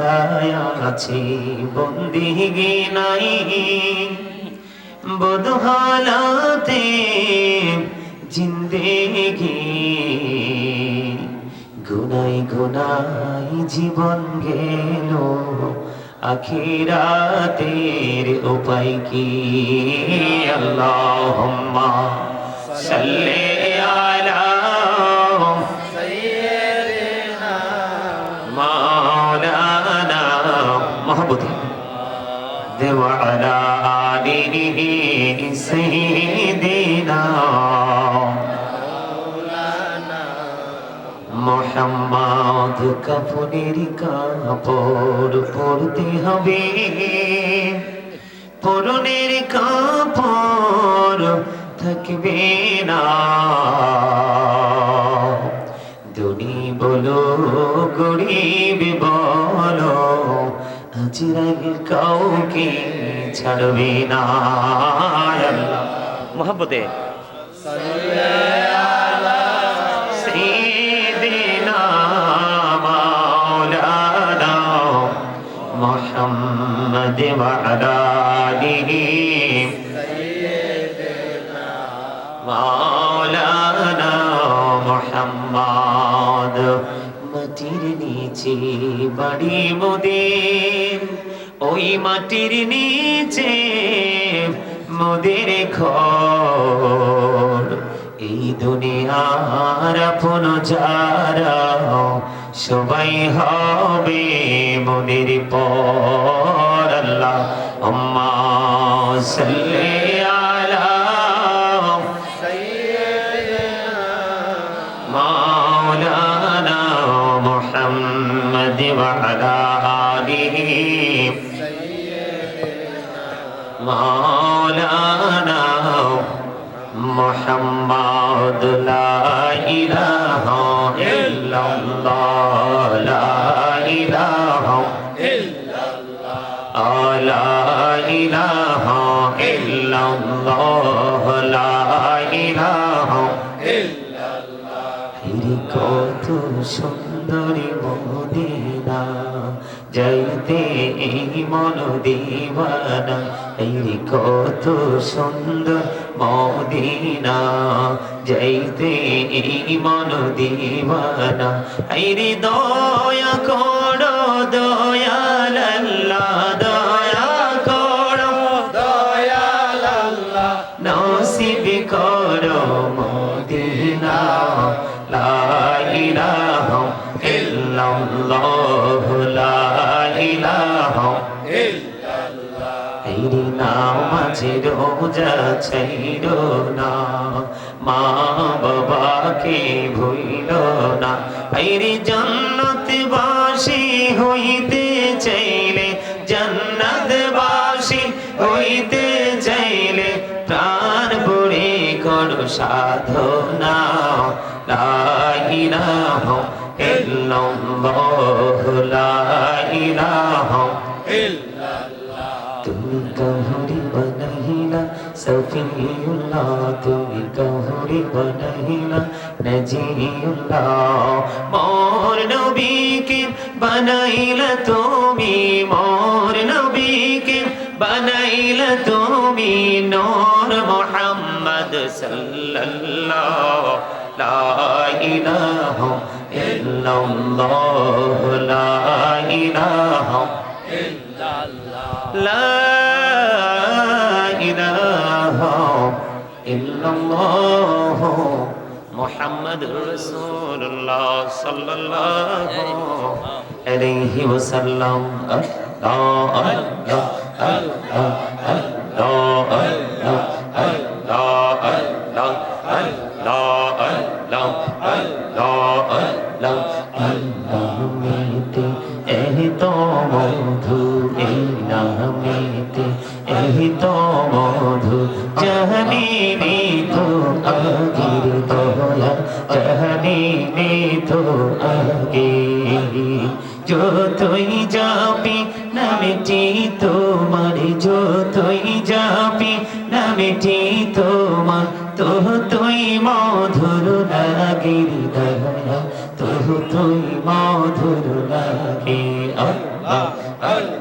বান্ধায় আছি, বন্দিগি নাই। বদহালাতে জিন্দেগি। গুনাই গুনাই জীবন গেল, আখিরাতের উপায় কি? আল্লাহুম্মা সাল্লি وعلى آله سيدنا মোহাম্মদ কাফনের কাপড় পরতে হবে পরনের কাপড় থাকবে না ধনী বলো গরিব বলো চিরাগে কাউকে ছাড়বে না মোহাম্মতে সাল্লাল্লাহু নিচে বাড়ি মোদের, ওই মাটির নিচে মোদের ঘর। এই দুনিয়ার আপন যারা সবাই হবে মোদের পর। আল্লাহ সাল্লি এই কত সুন্দর মদিনা যাইতে মন দিবানা। এই দয়া রোজা ছাইর না। মা বাবাকে ভুইল না। এই জান্নাত বাসী হইতে চাইলে জান্নাত বাসী হইতে চাইলে প্রাণ পড়ে করো সাধনা লা ইলাহা ইল্লাল্লাহ লা সহিউল্লাহ তুমি কহরি বনাইলা নজিরিউল্লাহ মোর নবীকে বানাইলা তুমি, মোর নবীকে বানাইলা তুমি, নূর মুহাম্মদ সাল্লাল্লাহ লা ইলাহা ইল্লাল্লাহ লা ইলাহা ইল্লাল্লাহ। লা ইল্লাল্লাহ মুহাম্মাদুর রাসূলুল্লাহ সাল্লাল্লাহু আলাইহি ওয়াসাল্লাম আল্লাহ আল্লাহ আল্লাহ আল্লাহ আল্লাহ তো মধু এই নামে এই তো মধু জানি নি তো আগির দয়া জানি নি তো আগে যতই যাবি নামেটি তোমার যতই যাবি নামেটি তোমার। তো তুই মধুর লাগির দয়া তো তুই মধুর লাগে আল্লাহ ডকরি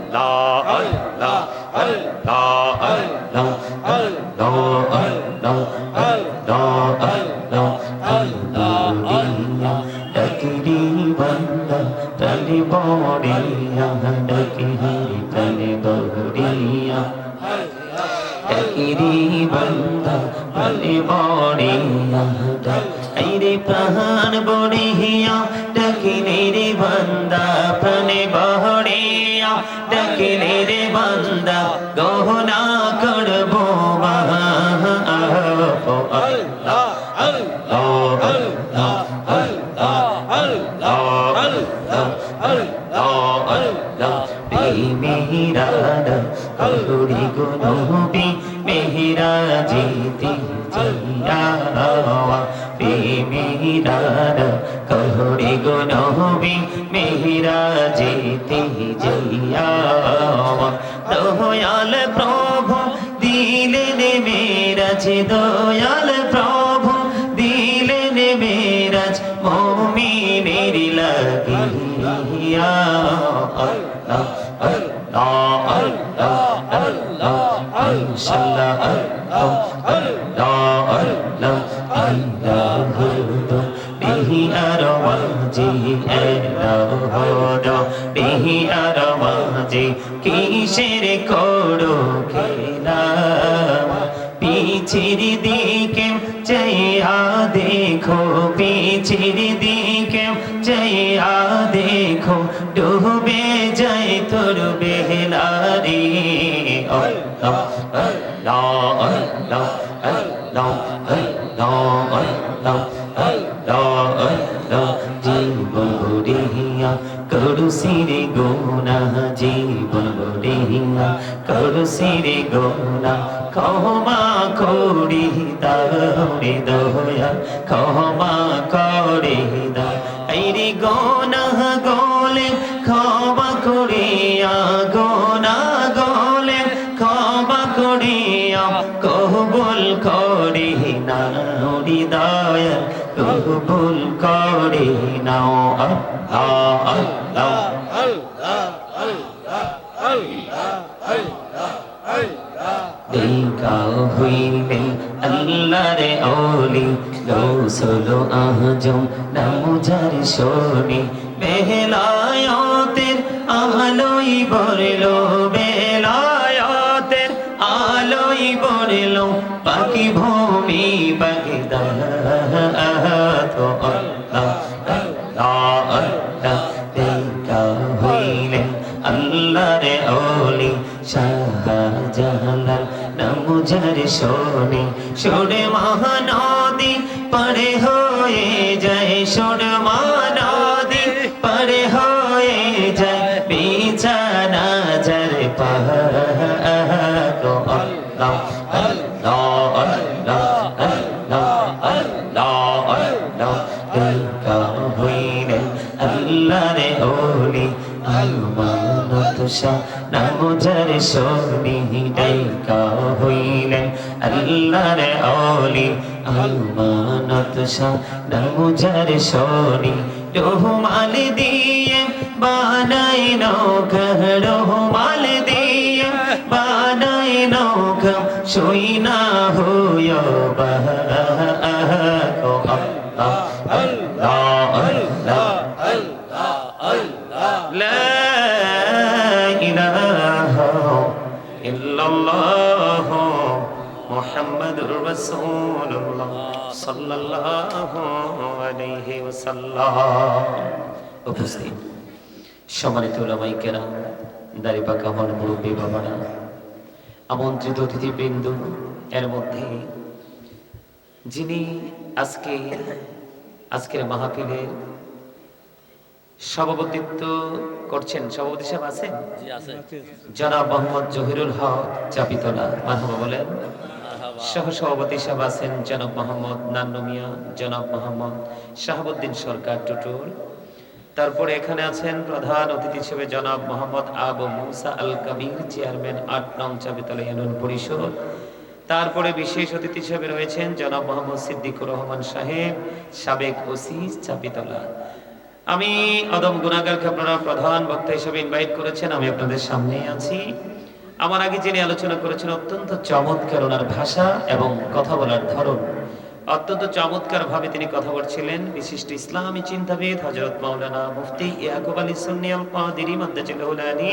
ডালে বড়ে আইরে প্রাণ বড়ে হিয়া ডাকিনে রে বান্দা প্রাণে বহড়িয়া ডাকিনে রে বান্দা গহনা করব মহা মেহিরা মেহিরা জিতি মেহিরা জিতি জিয়াওয়া দয়াল প্রভু দিলেন মেরাজ দয়াল প্রভু দিলেন মেরাজ মমিনের লাগিয়া আল্লাহ আল্লাহ আল্লাহ আল্লাহ ইনশাআল্লাহ আল্লাহ আল্লাহ আল্লাহ আর মাঝি এলো বিহি আর মাঝি কিসের করো খেলা পিছির দিকে চাইয়া দেখো পিছির দিকে চাইয়া দেখো ডুবে যায় তোর বেহলারি আল্লাহ আল্লাহ আল্লাহ আল্লাহ সিরে গোনা জীবন গড়িয়া করু সিরে গোনা ক্ষমা করি তাহরে দয়া ক্ষমা করি দা গোনা গোলে ক্ষমা করিয়া গোনা গোলে ক্ষমা করি কবুল করে নাও হৃদয় কবুল করে না আল্লাহ আল্লাহ আল্লাহ আল্লাহ আল্লাহ আল্লাহ আল্লাহ দিকা হইলে আল্লাহর ওলি রসুল আহজম নামুজার শোনে, মেহলায়তের আলোই বরলো বে করল পাখি ভূমি পাখি তো হইলেন আল্লাহ রে অলি শাহজাহান নামুজার শোনে শোনে মহানদী পরে হয় সোনি ডাইকা হইলেন আল্লাহর ওলি আলমানত শাহ নামজার সোনি রহমাল দিয়ে বানাই নৌকা, রহমাল দিয়ে বানাই নৌকা, শুই না হইয় বাহা আল্লাহ আল্লাহ। ইল্লাল্লাহ মুহাম্মাদুর রাসূলুল্লাহ সাল্লাল্লাহু আলাইহি ওয়াসাল্লাম। উপস্থিত। সম্মানিত ওলামাই কেরাম দাড়িপাকা হন মুরব্বী বাবারা, আমন্ত্রিত অতিথিবৃন্দ, এর মধ্যে যিনি আজকে, আজকের মাহফিলের সভাপতিত্ব করছেন। সভাপতি সাহেব আছেন জনাব মোহাম্মদ জহিরুল হক চাপিতলা মাহমা বলেন। সহ সভাপতি সাহেব আছেন জনাব মোহাম্মদ নান্নু মিয়া জনাব মোহাম্মদ শাহাবুদ্দিন সরকার টুটুল। তারপরে এখানে আছেন প্রধান অতিথি হিসেবে জনাব মোহাম্মদ আবু মুসা আল কবির চেয়ারম্যান আট নং চাপিতলা ইউনিয়ন পরিষদ। তারপরে বিশেষ অতিথি হিসেবে রয়েছেন জনাব মোহাম্মদ সিদ্দিকুর রহমান সাহেব সাবেক ওসি চাপিতলা। আমি অদম গুণাগারকে আপনারা প্রধান বক্তা হিসেবে ইনভাইট করেছেন আমি আপনাদের সামনেই আছি। আমার আগে যিনি আলোচনা করেছেন অত্যন্ত চমৎকার ওনার ভাষা এবং কথা বলার ধরন। অত্যন্ত চমৎকার ভাবে তিনি কথা বলছিলেন। বিশিষ্ট ইসলামী চিন্তাবিদ হজরত মাওলানা মুফতি ইয়াকুব আলী সুন্নিয়াল কাদিরি মাদ্দাজিল হুলানি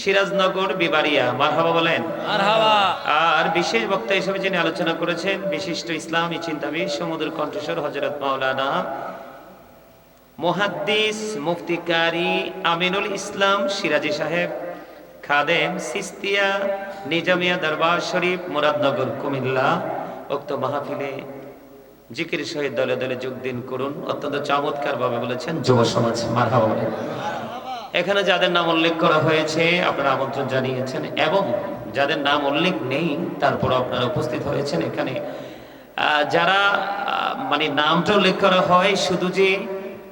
সিরাজনগর বিবাড়িয়া। মারহাবা বলেন? আর বিশেষ বক্তা হিসেবে যিনি আলোচনা করেছেন বিশিষ্ট ইসলামী চিন্তাবিদ সমুদ্র কণ্ঠস্বর হজরত মাওলানা মুহাদ্দিস মুফতি কারি আমিনুল ইসলাম সিরাজি সাহেব, খাদেম সিস্তিয়া, নিজামিয়া দরবার শরীফ, মুরাদনগর, কুমিল্লা। উক্ত মাহফিলে জিকির সহিত দলে দলে যোগ দিন করুন। অত্যন্ত চমৎকার ভাবে বলেছেন যুব সমাজ এখানে যাদের নাম উল্লেখ করা হয়েছে, আপনারা আমন্ত্রণ জানিয়েছেন এবং যাদের নাম উল্লেখ নেই তারপর আপনারা উপস্থিত হয়েছেন এখানে। যারা মানে নামটা উল্লেখ করা হয়, শুধু যে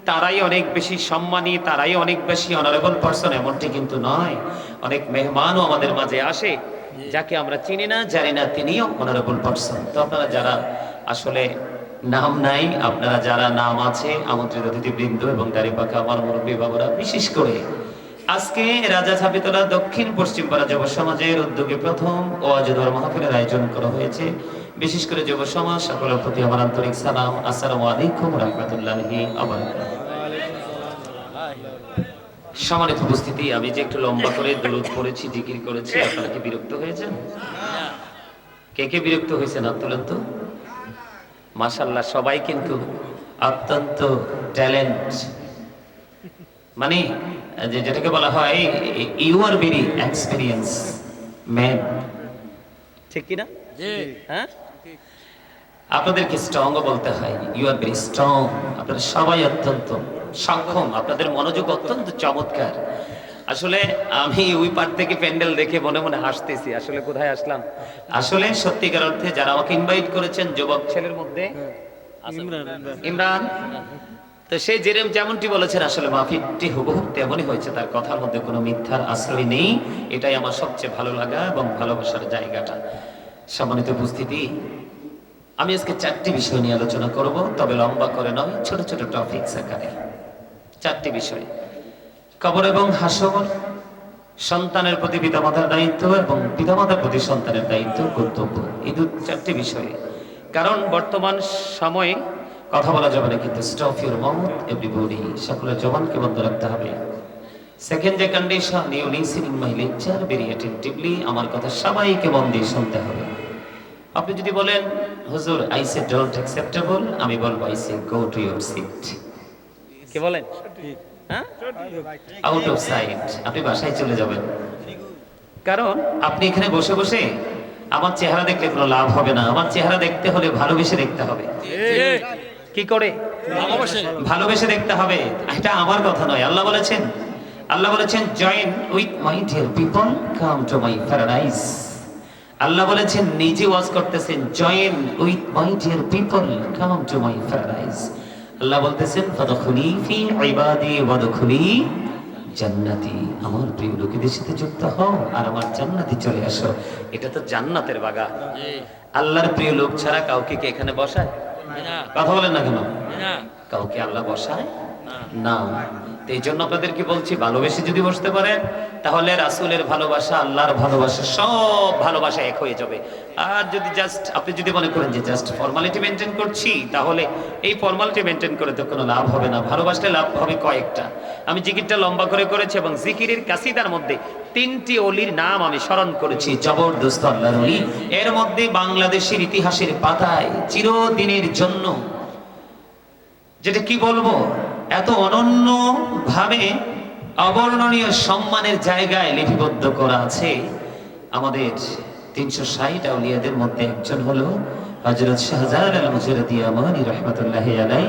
তারাই অনেক বেশি সম্মানী, তারাই অনেক বেশি অনারেবল পার্সন এমনটি কিন্তু নয়। অনেক মেহমানও আমাদের মাঝে আসে, যাকে আমরা চিনি না, জানি না তিনিও অনারেবল পার্সন তো আপনারা যারা আসলে নাম নাই, আপনারা যারা নাম আছে, আমন্ত্রিত অতিথিবৃন্দ এবং দাঁড়িপাকা আমার মুরব্বী বাবুরা, বিশেষ করে আজকে রাজা ছাপিতলা দক্ষিণ পশ্চিম পাড়া যুব সমাজের উদ্যোগে প্রথম ওয়াজুদর মাহফিলের আয়োজন করা হয়েছে। বিশেষ করে যুব সমাজ, সকলের প্রতি আমার আন্তরিক সালাম। আসসালামু আলাইকুম রহমতুল্লাহি সম্মানিত উপস্থিতি, আমি যে একটু লম্বা করে দরুদ পড়েছি, জিকির করেছি, আপনারা কি বিরক্ত হয়েছেন? কে কে বিরক্ত হয়েছেন তো? মাশাল্লাহ সবাই কিন্তু অত্যন্ত ট্যালেন্ট। মানে যে যেটাকে বলা হয় you are very experience man ঠিক কি না জি হ্যাঁ? আপনাদেরকে স্ট্রং বলতে হয়। ইউ আর ভেরি স্ট্রং আপনারা সবাই অত্যন্ত সক্ষম। আপনাদের মনোযোগ অত্যন্ত চমৎকার। আসলে আমি ওই পার থেকে প্যান্ডেল দেখে মনে মনে হাসতেছি। আসলে কোথায় আসলাম? আসলে সত্যিকার অর্থে যারা আমাকে ইনভাইট করেছেন যুবক ছেলের মধ্যে ইমরান তো সে যেরম যেমনটি বলেছেন আসলে মাহফিলটি হুবহু তেমনই হয়েছে। তার কথার মধ্যে কোনো মিথ্যার আশ্রয় নেই। এটাই আমার সবচেয়ে ভালো লাগা এবং ভালোবাসার জায়গাটা। সম্মানিত উপস্থিতি, আমি আজকে চারটি বিষয় নিয়ে আলোচনা করব, তবে লম্বা করে নয়, ছোট ছোট টপিকস আকারে। চারটি বিষয়। কবর এবং হাসর, সন্তানের প্রতি পিতামাতার দায়িত্ব এবং পিতামাতার প্রতি সন্তানের দায়িত্ব কর্তব্য। এই দু, চারটি বিষয়ে। কারণ বর্তমান সময়ে কথা বলা যাবে না, কিন্তু স্টপ ইউর মাউথ এভরিবডি সকলের জবানকে বন্ধ রাখতে হবে। সেকেন্ড যে condition you listening my lecture very attentively আমার কথা সবাইকে মন দিয়ে শুনতে হবে। আপনি যদি বলেন হুজুর আই সে ডোন্ট অ্যাকসেপ্টেবল আমি বলব I say go to your seat কে বলেন? হ্যাঁ? আউট অফ সাইট আপনি বাসায় চলে যাবেন। কারণ? আপনি এখানে বসে বসে আমার চেহারা দেখলে কোনো লাভ হবে না আমার চেহারা দেখতে হলে ভালোবেসে দেখতে হবে। কি করে? ভালোবেসে দেখতে হবে এটা আমার কথা নয় আল্লাহ বলেছেন। আল্লাহ বলেছেন join with my dear people come to my paradise Allah বলেছেন নিজে ওয়াজ করতেছেন join with my dear people come to my paradise Allah বলতেছেন ফাদখুলি ফি ইবাদি ওয়াদখুলি জান্নাতি। আমার প্রিয় লোকেদের সাথে যুক্ত হও আর আমার জান্নাতি চলে আসো। এটা তো জান্নাতের বাগা জি। আল্লাহর প্রিয় লোক ছাড়া কাউকে কি এখানে বসায়? না। কথা বলেন না কেন? না। কাউকে আল্লাহ বসায়? এই জন্য আপনাদেরকে বলছি, ভালোবেসে যদি বসতে পারেন তাহলে রাসূলের ভালোবাসা, আল্লাহর ভালোবাসা, সব ভালোবাসা এক হয়ে যাবে। আর যদি জাস্ট আপনি যদি মনে করেন যে জাস্ট ফর্মালিটি মেনটেন করছি, তাহলে এই ফর্মালিটি মেনটেন করে তো কোনো লাভ হবে না। ভালোবাসলে লাভ হবে কয়েকটা। আমি জিকিরটা লম্বা করে করেছি এবং জিকিরের কাসিদার মধ্যে তিনটি অলির নাম আমি স্মরণ করেছি। জবরদস্ত আল্লাহর অলি। এর মধ্যে বাংলাদেশের ইতিহাসের পাতায় চিরদিনের জন্য, যেটা কি বলব? এত অনন্য ভাবে অবর্ণনীয় সম্মানের জায়গায় লিপিবদ্ধ করা আছে। আমাদের তিনশো ষাট আউলিয়াদের মধ্যে একজন হলো হজরত শাহজাহান আল রহমতুল্লাহ আলাই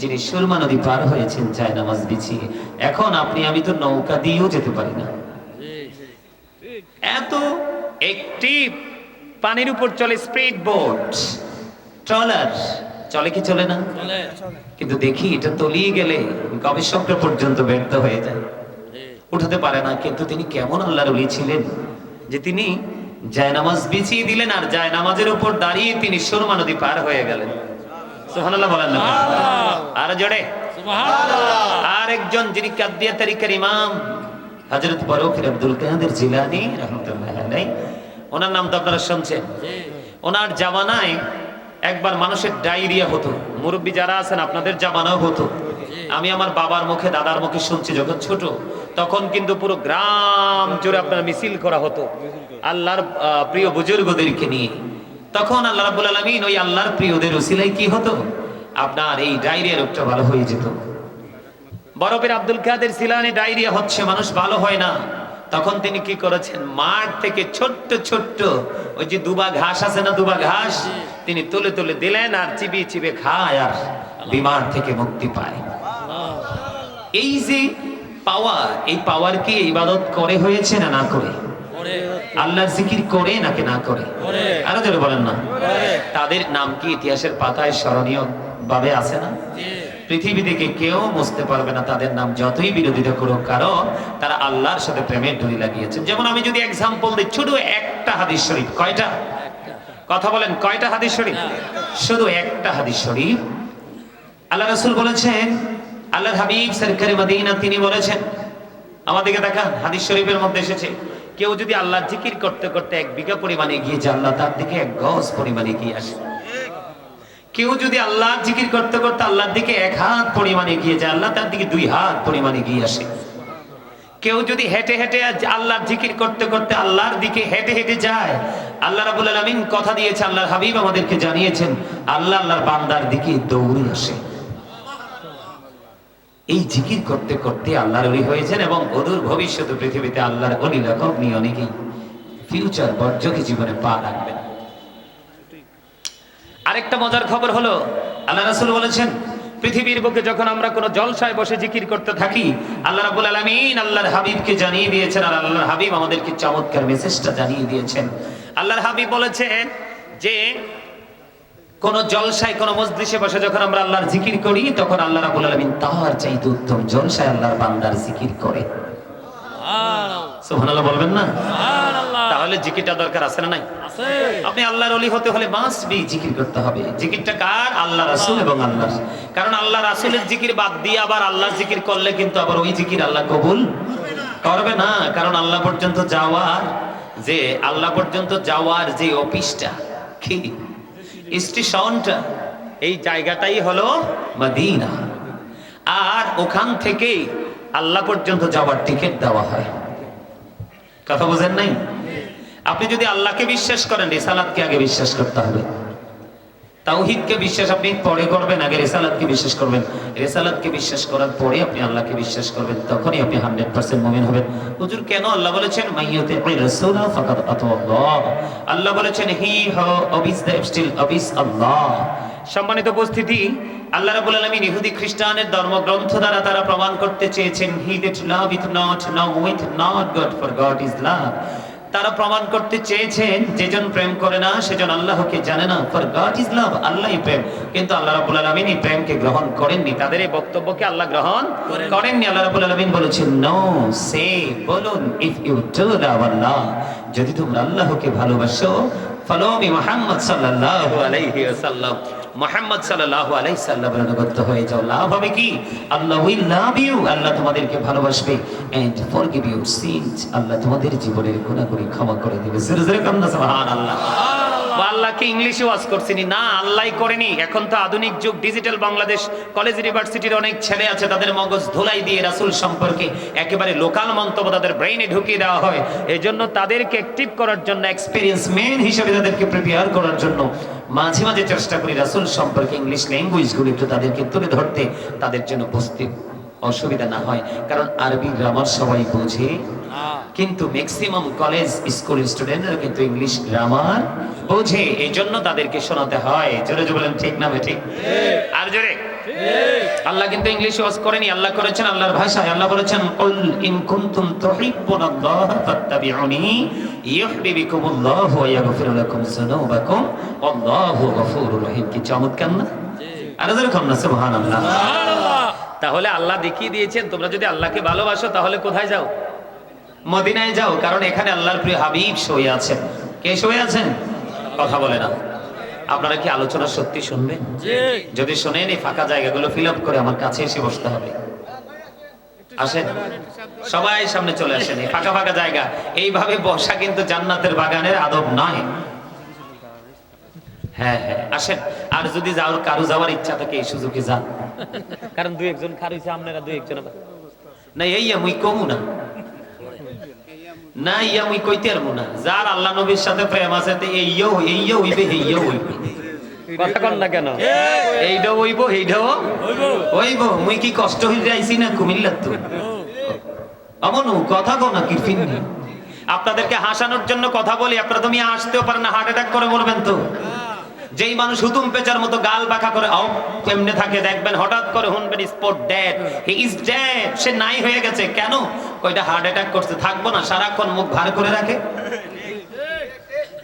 যিনি সুরমা নদী পার হয়েছেন চায় নামাজ বিছিয়ে এখন আপনি, আমি তো নৌকা দিয়েও যেতে পারি না। এত একটি পানির উপর চলে স্পিড বোট, ট্রলার চলে কি চলে না? কিন্তু দেখি এটা তলিয়ে গেলে গবেষকরা পর্যন্ত ব্যর্থ হয়ে যায়। উঠাতে পারে না কিন্তু তিনি কেমন আল্লাহর ওলি ছিলেন? যে তিনি জায়নামাজ বিছিয়ে দিলেন আর জায়নামাজের উপর দাঁড়িয়ে তিনি সুরমা নদী পার হয়ে গেলেন। সুবহানাল্লাহ বলেন না আর জোরে। আর একজন যিনি কাদিয়া ইমাম হযরত বরফির আব্দুল কাদের জিলানী রাহমাতুল্লাহ আলাইহি ওনার নাম তো আপনারা শুনছেন। ওনার জামানায় একবার মানুষের ডায়রিয়া হতো। মুরব্বী যারা আছেন, আপনাদের জামানাও হতো। আমি আমার বাবার মুখে, দাদার মুখে শুনছি, যখন ছোট, তখন কিন্তু পুরো গ্রাম জুড়ে আপনার মিছিল করা হতো আল্লাহর প্রিয় বুজুর্গদেরকে নিয়ে। তখন আল্লাহ রাব্বুল আলামিন ওই আল্লাহর প্রিয়দের উসিলায় কি হতো? আপনার এই ডায়রিয়া রোগটা ভালো হয়ে যেত। বরফের আব্দুল কাদের সিলানি ডায়রিয়া হচ্ছে, মানুষ ভালো হয় না। তখন তিনি কি করেছেন? মাঠ থেকে ছোট্ট ছোট্ট ওই যে দুবা ঘাস আছে না দুবা ঘাস? তিনি তুলে তুলে দিলেন আর চিবিয়ে চিবিয়ে খায় আর বিমার থেকে মুক্তি পায়। এই যে পাওয়ার এই পাওয়ার কি ইবাদত করে হয়েছে না না করে? আল্লাহর জিকির করে নাকি না করে? করে। আরও জোরে বলেন না। তাদের নাম কি ইতিহাসের পাতায় স্মরণীয় ভাবে আছে না? পৃথিবী থেকে কেউ বুঝতে পারবে না তাদের নাম যতই বিরোধিতা করুক, কারণ তারা আল্লাহর সাথে প্রেমের ডুরি লাগিয়েছেন যেমন আমি যদি এক্সাম্পল দিই ছোট একটা হাদিস শরীফ, কয়টা? কথা বলেন, কয়টা হাদিস শরীফ? শুধু একটা হাদিস শরীফ। আল্লাহ রাসূল বলেছেন, আল্লাহর হাবিব সরকারি মদিনা, তিনি বলেছেন আমাদেরকে দেখান, হাদিস শরীফের মধ্যে এসেছে, কেউ যদি আল্লাহ জিকির করতে করতে এক বিঘা পরিমাণে গিয়ে যায়, আল্লাহ তার দিকে এক গজ পরিমাণে গিয়ে আসে। কেউ যদি আল্লাহ জিকির করতে করতে আল্লাহর দিকে এক হাত পরিমাণে গিয়ে যায়, আল্লাহ তার দিকে দুই হাত পরিমাণে গিয়ে আসে। কেউ যদি হেঁটে হেঁটে আল্লাহর জিকির করতে করতে আল্লাহর দিকে হেঁটে হেঁটে যায়, আল্লাহ রাবুল আলমিন কথা দিয়েছে আল্লাহর হাবিব আমাদেরকে জানিয়েছেন, আল্লাহ আল্লাহর বান্দার দিকে দৌড়ে আসে। এই জিকির করতে করতে আল্লাহর অলি হয়েছেন এবং অদূর ভবিষ্যতে পৃথিবীতে আল্লাহর অলি, লেখক নিয়ে অনেকেই ফিউচার বর্জকে জীবনে পা রাখবেন। আরেকটা মজার খবর হলো আল্লাহ রাসূল বলেছেন পৃথিবীর বুকে যখন আমরা কোনো জলসায় বসে জিকির করতে থাকি আল্লাহ রাব্বুল আলামিন আল্লাহর হাবিবকে জানিয়ে দিয়েছেন আর আল্লাহর হাবিব আমাদেরকে চমৎকার মেসেজটা জানিয়ে দিয়েছেন। আল্লাহর হাবিব বলেছেন যে কোন জলসায় কোন মজলিসে বসে যখন আমরা আল্লাহর জিকির করি তখন আল্লাহ রাব্বুল আলামিন তার চাইতে উত্তম জলসায় আল্লাহর বান্দার জিকির করে। সুবহানাল্লাহ। বলবেন না? তাহলে জিকিরটা দরকার আছে না নাই? আপনি আল্লাহর অলি হতে হলে মাস্ট বি জিকির করতে হবে। জিকিরটা কার? আল্লাহ রাসূল এবং আল্লাহ কারণ আল্লাহ রাসূলের জিকির বাদ দিয়ে আবার আল্লাহর জিকির করলে কিন্তু আবার ওই জিকির আল্লাহ কবুল করবে না। কারণ আল্লাহ পর্যন্ত যাওয়ার যে আল্লাহ পর্যন্ত যাওয়ার যে অফিসটা কি? স্টেশনটা এই জায়গাটাই হলো মদিনা। আর ওখান থেকে আল্লাহ পর্যন্ত যাওয়ার টিকিট দেওয়া হয়। কথা বোঝেন নাই? আপনি যদি আল্লাহকে বিশ্বাস করেন, রিসালাতকে আগে বিশ্বাস করতে হবে। তাওহিদকে বিশ্বাস আপনি পরে করবেন, আগে রেসালাতকে বিশ্বাস করবেন। রেসালাতকে বিশ্বাস করার পরে আপনি আল্লাহকে বিশ্বাস করবেন, তখনই আপনি হান্ড্রেড পার্সেন্ট মুমিন হবেন। হুজুর, কেন আল্লাহ বলেছেন মাইয়াতে রাসূলা ফাকাদ আতাল্লাহ আল্লাহ বলেছেন, হি হ, অবিস দ্য, স্টিল অবিস আল্লাহ সম্মানিত উপস্থিতি, আল্লাহ রাব্বুল আলামিন ইহুদি খ্রিস্টানের ধর্মগ্রন্থ দ্বারা তারা প্রমাণ করতে চেয়েছেন he that love is not now with not God for God is love তারা প্রমাণ করতে চেয়েছেন যেজন প্রেম করে না সেজন আল্লাহকে জানে না। ফর গড ইজ লাভ আল্লাহই প্রেম। কিন্তু আল্লাহ রাব্বুল আলামিন এই প্রেমকে গ্রহণ করেননি। তাদের এই বক্তব্যকে আল্লাহ গ্রহণ করেননি। আল্লাহ রাব্বুল আলামিন বলেছেন নো সে বলুন if you to love Allah যদি তোমরা আল্লাহকে ভালোবাসো ফলো মি মুহাম্মদ সাল্লাল্লাহু আলাইহি ওয়াসাল্লাম। মুহাম্মদ সাল্লাহ আলাইহি সাল্লামের অনুগত হয়ে যাও। লাভ হবে কি? আল্লাহ উইল লাভ ইউ। আল্লাহ তোমাদেরকে ভালোবাসবে। And forgive you sins Allah তোমাদের জীবনের গুনাহগুলি ক্ষমা করে দিবে। জোরে জোরে কান্না সুবহানাল্লাহ। বা আল্লাহকে ইংলিশে ওয়াজ করছিনি। না আল্লাহই করেনি। এখন তো আধুনিক যুগ ডিজিটাল বাংলাদেশ কলেজ ইউনিভার্সিটির অনেক ছেলে আছে তাদের মগজ ধুলাই দিয়ে রাসূল সম্পর্কে একেবারে লোকাল মন্তব্য তাদের ব্রেইনে ঢুকিয়ে দেওয়া হয়। এই জন্য তাদেরকে অ্যাক্টিভ করার জন্য এক্সপিরিয়েন্স মেন হিসেবে তাদেরকে প্রিপেয়ার করার জন্য মাঝে মাঝে চেষ্টা করি রাসূল সম্পর্কে ইংলিশ ল্যাঙ্গুয়েজগুলো একটু তাদেরকে তুলে ধরতে তাদের জন্য বুঝতে অসুবিধা না হয়। কারণ আরবি গ্রামার সবাই বোঝে। কিন্তু ম্যাক্সিমাম কলেজ স্কুল স্টুডেন্টরা কিন্তু ইংলিশ গ্রামার বোঝে। এই জন্য তাদেরকে শোনাতে হয়। জোরে জোরে বলেন ঠিক না বে ঠিক? আর জোরে? আল্লাহ কিন্তু ইংলিশ ওয়াজ করেনি আল্লাহ করেছেন আল্লাহর ভাষায়। আল্লাহ বলেছেন কুল ইন কুনতুম তুহিব্বুনাল্লাহ ফাত্তাবিউনি ইউহিব্বুকুমুল্লাহ ওয়া ইয়াগফির লাকুম যুনুবাকুম ওয়াল্লাহু গফুরুর রহিম। কি চমৎকার না? আর জোরে কম না সুবহানাল্লাহ। সুবহানাল্লাহ। তাহলে আল্লাহ দেখিয়ে দিয়েছেন তোমরা যদি আল্লাহকে ভালোবাসো তাহলে কোথায় যাও? মদিনায় যাও কারণ এখানে আল্লাহর প্রিয় হাবিব শুয়ে আছেন। কে শুয়ে আছেন? কথা বলে না। আপনারা কি আলোচনা সত্যি শুনবেন? যদি শোনেন এই ফাঁকা জায়গাগুলো ফিল আপ করে আমার কাছে এসে বসতে হবে। আসেন। সবাই সামনে চলে আসেন এই ফাঁকা ফাঁকা জায়গা। এইভাবে বসা কিন্তু জান্নাতের বাগানের আদব নয়। হ্যাঁ হ্যাঁ আসেন। আর যদি যাওয়ার কারও যাওয়ার ইচ্ছা থাকে এই সুযোগে যান। কারণ দুই একজন কারও আপনারা দুই একজন না এই মুই কমু না। না ইয়া মুই কইতে পারব না। যার আল্লাহ নবীর সাথে প্রেম আছে তে এইও এইও হইবে এইও হইবে। কথা কন না কেন? এইটাও হইব এইটাও হইব। মুই কি কষ্ট হইতে আইছি না কুমিল্লার তো? অমনু কথা কো না কি ফিন্নি আপনাদেরকে হাসানোর জন্য কথা বলি আপনারা তুমি আসতেও পারেন না হার্ট অ্যাটাক করে বলবেন তো। যেই মানুষ হুতুম পেচার মতো গাল বাঁকা করে, আও, কেমনে থাকে দেখবেন, হঠাৎ করে শুনবেন spot dead he is dead সে নাই হয়ে গেছে। কেন? কয়টা হার্ট অ্যাটাক করতে থাকব না, সারাক্ষণ মুখ ভার করে রাখে।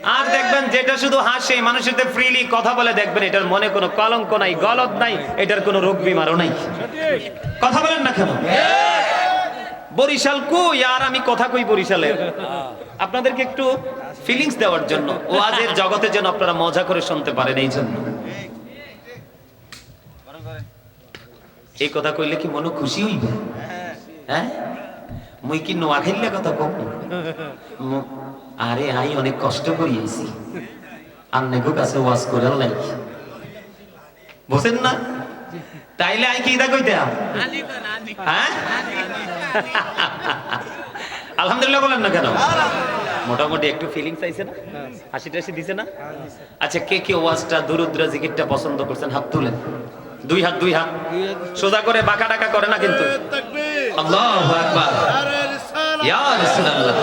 আর দেখবেন, যেটা শুধু হাসে, মানুষের সাথে ফ্রিলি কথা বলে দেখবেন, এটার মনে কোনো কলঙ্ক নাই, গলদ নাই, এটার কোনো রোগ বিমারও নাই। কথা বলেন না কেন? বরিশাল কই আর আমি কথা কই বরিশালের। আপনাদেরকে একটু ফিলিংস দেওয়ার জন্য ওয়াজের জগতে যেন আপনারা মজা করে শুনতে পারেন এই জন্য। এই কথা কইলে কি মনে খুশি হইবে? হ্যাঁ? মুই কি নোয়া খাইলে কথা কম? আরে আই অনেক কষ্ট করি আইছি আন্নেগো কাছে ওয়াজ করে লাই বুঝেন না। তাইলে আই কি দা কইতে? হ্যাঁ? আলহামদুলিল্লাহ বলেন না কেন? মোটামুটি একটু ফিলিংস আইছে না? হাসি টাসি দিছে না? আচ্ছা কে কে ওয়াজটা, দুরুদ্রা জিকিরটা পছন্দ করছেন? হাত তুলেন। দুই হাত দুই হাত। সোজা করে বাঁকা ডাকা করে না কিন্তু? আল্লাহু আকবার। ইয়া রাসূলুল্লাহ।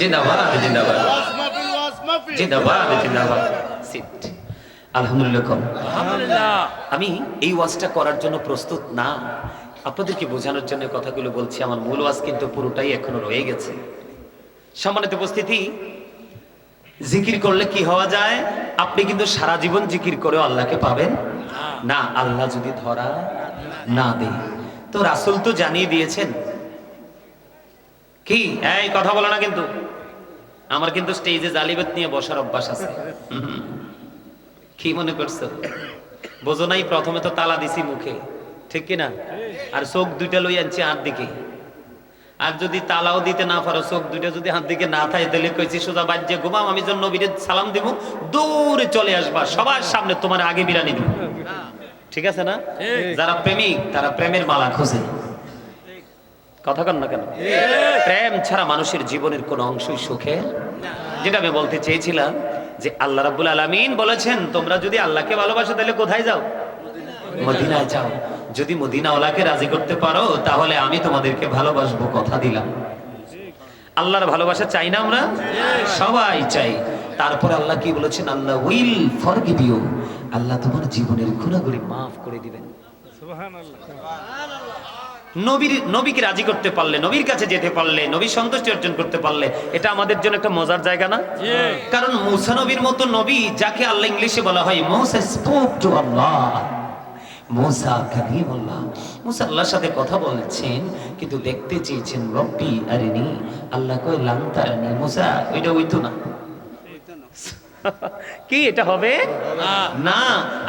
জিন্দাবাদ জিন্দাবাদ। জিন্দাবাদ জিন্দাবাদ। সিট। আলহামদুলিল্লাহ আমি এই ওয়াজটা করার জন্য প্রস্তুত না। আপনাদেরকে বোঝানোর জন্য কথাগুলো বলছি আমার মূল ওয়াজ কিন্তু পুরোটাই এখনও রয়ে গেছে। সম্মানিত উপস্থিতি জিকির করলে কি হওয়া যায়? আপনি কিন্তু সারা জীবন জিকির করে আল্লাহকে পাবেন না। আল্লাহ যদি ধরা না দেয়। তো রাসূল তো জানিয়ে দিয়েছেন। কি? এই কথা বলো না কিন্তু। আমার কিন্তু স্টেজে জালিবাত নিয়ে বসার অভ্যাস আছে। কি মনে করছ? বোঝো নাই প্রথমে তো তালা দিছি মুখে। ঠিক কি না আর চোখ দুইটা লই আনছি হাত দিকে। আর যদি তালাও দিতে না পারো চোখ দুইটা যদি হাত দিকে না থাকে তাহলে কইছি সোজা বাজ্যে ঘুমাম আমি যখন নবীরে সালাম দিব দৌড়ে চলে আসবা। সবার সামনে তোমার আগে বিরানি দিব। ঠিক আছে না? যারা প্রেমিক তারা প্রেমের মালা খোঁজে। কথা কন না কেন? প্রেম ছাড়া মানুষের জীবনের কোনো অংশই সুখের? যেটা আমি বলতে চেয়েছিলাম যে আল্লাহ রাব্বুল আলামিন বলেছেন, তোমরা যদি আল্লাহকে ভালোবাসো, তাহলে কোথায় যাও? মদিনায় যাও। যদি মদিনাওয়ালাকে রাজি করতে পারো, তাহলে আমি তোমাদেরকে ভালোবাসবো, কথা দিলাম। আল্লাহর ভালোবাসা চাই না আমরা? সবাই চাই। তারপর আল্লাহ কি বলেছেন? Allah will forgive you. Allah তোমার জীবনের গুণাগুলি মাফ করে দিবেন। নবীর নবীকে রাজি করতে পারলে নবীর কাছে যেতে পারলে নবীর সন্তুষ্টি অর্জন করতে পারলে এটা আমাদের জন্য একটা মজার জায়গা না? কারণ মুসা নবীর মতো নবী যাকে আল্লাহ ইংলিশে বলা হয় Moses spoke to Allah Musa Kalimullah Musa আল্লাহর সাথে কথা বলছেন কিন্তু দেখতে চেয়েছেন রব্বি আরিনি আল্লাহ কয় লান্তারানি মুসা। ওইটা হইতো না। কি এটা হবে না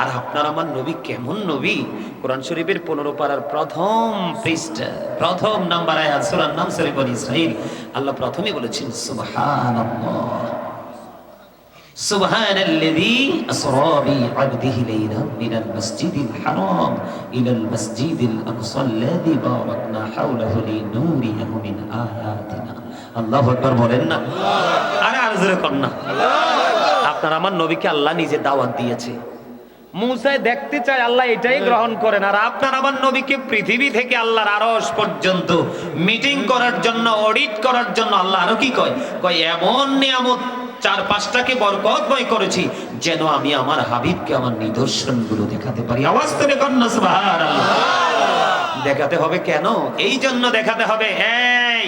আর আপনার আমার নবী কেমন নবী কোরআন শরীফের পনেরো পাড়ার প্রথম পৃষ্ঠা প্রথম নাম্বার আয়াত সূরার নাম শরীফ বনি ইসরাইল আল্লাহ প্রথমেই বলেছেন সুবহানাল্লাহ سبحان الذي أسرى بعبده ليلا من المسجد الحرام إلى المسجد الأقصى الذي باركنا حوله لنوره من آياتنا الله أكبر বলেন না আরে আর জোরে কর না আপনার আমার নবীকে আল্লাহ নিজে দাওয়াত দিয়েছে। মুসায় দেখতে চায় আল্লাহ এটাই গ্রহণ করেন আর আপনার আমার নবীকে পৃথিবী থেকে আল্লাহর আরশ পর্যন্ত মিটিং করার জন্য অডিট করার জন্য আল্লাহ আরও কি কয়? কয় এমন নিয়ামত চার পাঁচটাকে বরকতময় করেছি যেন আমি আমার হাবিবকে আমার নিদর্শনগুলো দেখাতে পারি। আওয়াজ কন্যা দেখাতে হবে কেন? এই জন্য দেখাতে হবে এই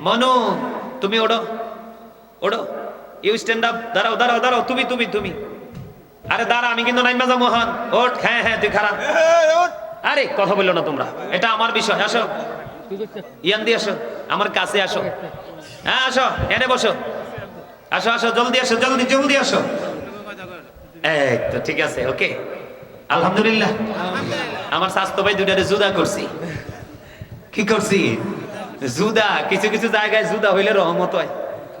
মনু তুমি ওড়ো ওড়ো। ইউ স্ট্যান্ড আপ দাঁড়াও দাঁড়াও দাঁড়াও। তুমি তুমি তুমি। আরে দাঁড়া আমি কিন্তু নাইমা যা মোহন ওঠ হ্যাঁ হ্যাঁ তুই খারাপ। আরে কথা বলল না তোমরা। এটা আমার বিষয় আসো। ইয়ান দিয়ে আসো আমার কাছে আসো। হ্যাঁ আসো এনে বসো। আসো আসো জলদি আসো জলদি জলদি আসো। এই তো ঠিক আছে ওকে। আলহামদুলিল্লাহ। আমার স্বাস্থ্য ভাই দুটারে জুদা করছি। কি করছি? জুদা কিছু কিছু জায়গায় জুদা হইলে রহমত হয়।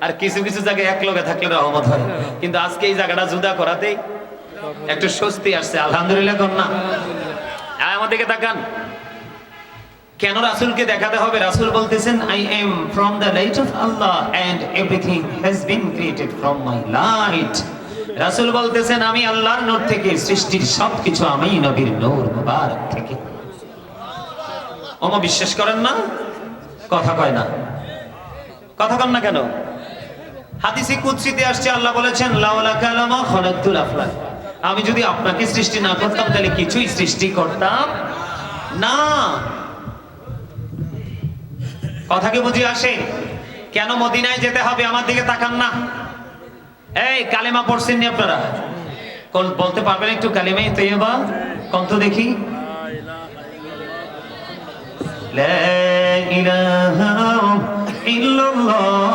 আর কিছু কিছু জায়গায় এক লগে থাকলে রহমত হয়। কিন্তু আজকে এই জায়গাটা জুদা করাতেই একটু স্বস্তি আসছে। আলহামদুলিল্লাহ কন্যা। আমাদেরকে তাকান। কেন রাসূলকে দেখাতে হবে? রাসূল বলতেছেন I am from the light of Allah and everything has been created from my light রাসূল বলতেছেন, আমি আল্লাহর নূর থেকে সৃষ্টির সবকিছু আমি নবীর নূর মুবারক থেকে। ওমা বিশ্বাস করেন না? কথা কয় না। কথা কন না কেন? হাদিসে কুদসিতে আসছে, আল্লাহ বলেছেন, লাওলা কালামা খালাকতুল আফলাক। আমি যদি আপনাকে সৃষ্টি না করতাম, তাহলে কিছুই সৃষ্টি করতাম না। কথা কি বুঝি আসে? কেন মদিনায় যেতে হবে? আমার দিকে তাকান না। এই, কালেমা পড়ছেন নি আপনারা? কোন, বলতে পারবেন একটু কালেমাই তৈবা কন্ত দেখি। লা ইলাহা ইল্লাল্লাহ।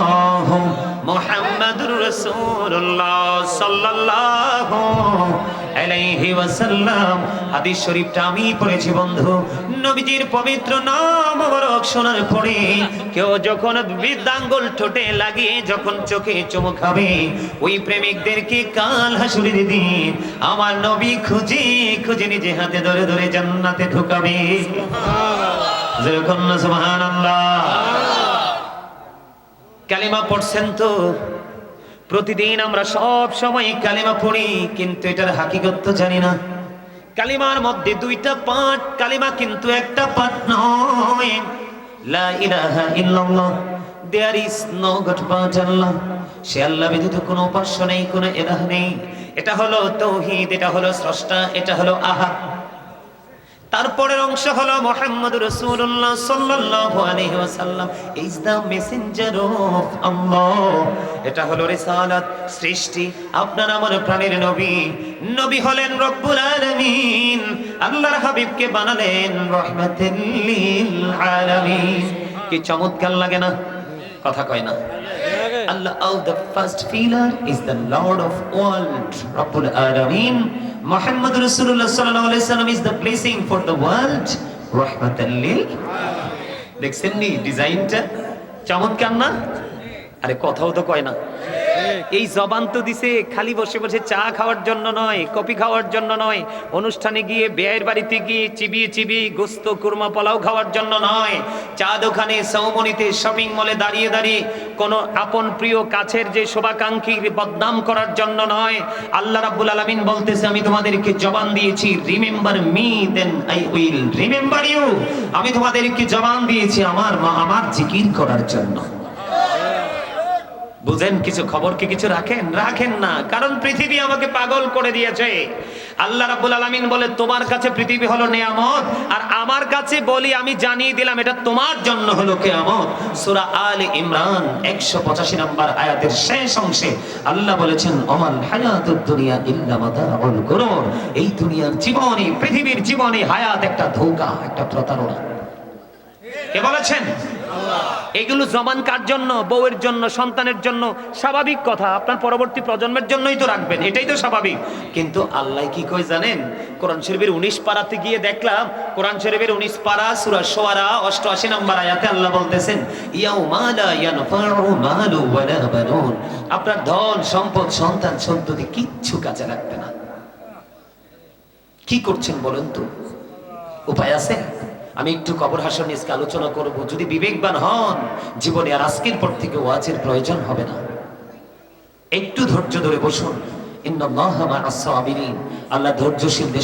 কাল আমার নবী খুঁজে খুঁজে নিজে হাতে ধরে ধরে জান্নাতে ঢুকাবে। কালিমা পড়ছেন তো? প্রতিদিন আমরা সব সময় কালিমা পড়ি, কিন্তু এটার হাকিকত তো জানি না। কালিমার মধ্যে দুইটা পাঠ, কালিমা কিন্তু একটা পাঠ নয়। লা দেয়ার ইজ আল্লাহ কোনো নেই, কোনো ইলাহ নেই। এটা হলো তৌহিদ, এটা হলো স্রষ্টা, এটা হলো আহাদ। তারপরের অংশ হলো মোহাম্মদ রসুল্লাহ সাল্লাল্লাহু আলাইহি ওয়াসাল্লাম। Is the messenger of Allah এটা হলো রিসালাত সৃষ্টি। আপনার আমার প্রাণের নবী। নবী হলেন রব্বুল আলামিন। আল্লাহর হাবিবকে বানালেন রাহমাতাল লিল আলামিন। কি চমৎকার লাগে না? কথা কয় না। Allah, oh, the first pillar is the Lord of world, Rabbul Alameen. Muhammad Rasulullah sallallahu alaihi wasallam is the blessing for the world, Rahmatan lil দেখছেন নি ডিজাইনটা চমৎকার না আরে কথাও তো কয় না এই জবান তো দিছে, খালি বসে বসে চা খাওয়ার জন্য নয়, কফি খাওয়ার জন্য নয়, অনুষ্ঠানে গিয়ে বেয়ের বাড়িতে গিয়ে চিবিয়ে চিবিয়ে গোস্ত, কুরমা, পোলাও খাওয়ার জন্য নয়। চা দোকানে সৌমনিতে শপিং মলে দাঁড়িয়ে দাঁড়িয়ে কোনো আপন প্রিয় কাছের যে শোভাকাঙ্ক্ষীর বদনাম করার জন্য নয়, আল্লাহ রাব্বুল আলামিন বলতেছে, আমি তোমাদেরকে জবান দিয়েছি remember me then I will remember you আমি তোমাদেরকে জবান দিয়েছি, আমার মা, আমার জিকির করার জন্য। বুঝেন কিছু খবর কি কিছু রাখেন? রাখেন না, কারণ পৃথিবী আমাকে পাগল করে দিয়েছে। আল্লাহ রাব্বুল আলামিন বলে, তোমার কাছে পৃথিবী হলো নেয়ামত, আর আমার কাছে বলি, আমি জানিয়ে দিলাম, এটা তোমার জন্য হলো কেয়ামত। সূরা আলে ইমরান 185 নম্বর আয়াতের শেষ অংশে আল্লাহ বলেছেন অমাল হায়াতুদ দুনিয়া ইল্লা মাতাউল গুরুর। এই দুনিয়ার জীবনে, পৃথিবীর জীবনে, হায়াত একটা ধোঁকা, একটা প্রতারণা। কে বলেছেন? এগুলো জমান কার জন্য? বউয়ের জন্য, সন্তানের জন্য? স্বাভাবিক কথা। আপনার পরবর্তী প্রজন্মের জন্যই তো রাখবেন। এটাই তো স্বাভাবিক। কিন্তু আল্লাহ কি কই জানেন? কোরআন শরীফের উনিশ পাড়াতে গিয়ে দেখলাম, কোরআন শরীফের উনিশ পাড়া, সুরা সোয়ারা, অষ্টআশি নম্বর আয়াতে আল্লাহ বলতেছেন আপনার ধন, সম্পদ, সন্তান, সন্ততি কিচ্ছু কাজে রাখবে না। কি করছেন বলেন তো? উপায় আছে? আমি একটু কবর হাসর নিয়ে আলোচনা করব। যদি বিবেকবান হন, জীবনে আর আজকের পর থেকে ওয়াজের প্রয়োজন হবে না। একটু ধৈর্য ধরে বসুন। আল্লাহ ধৈর্যশীলদের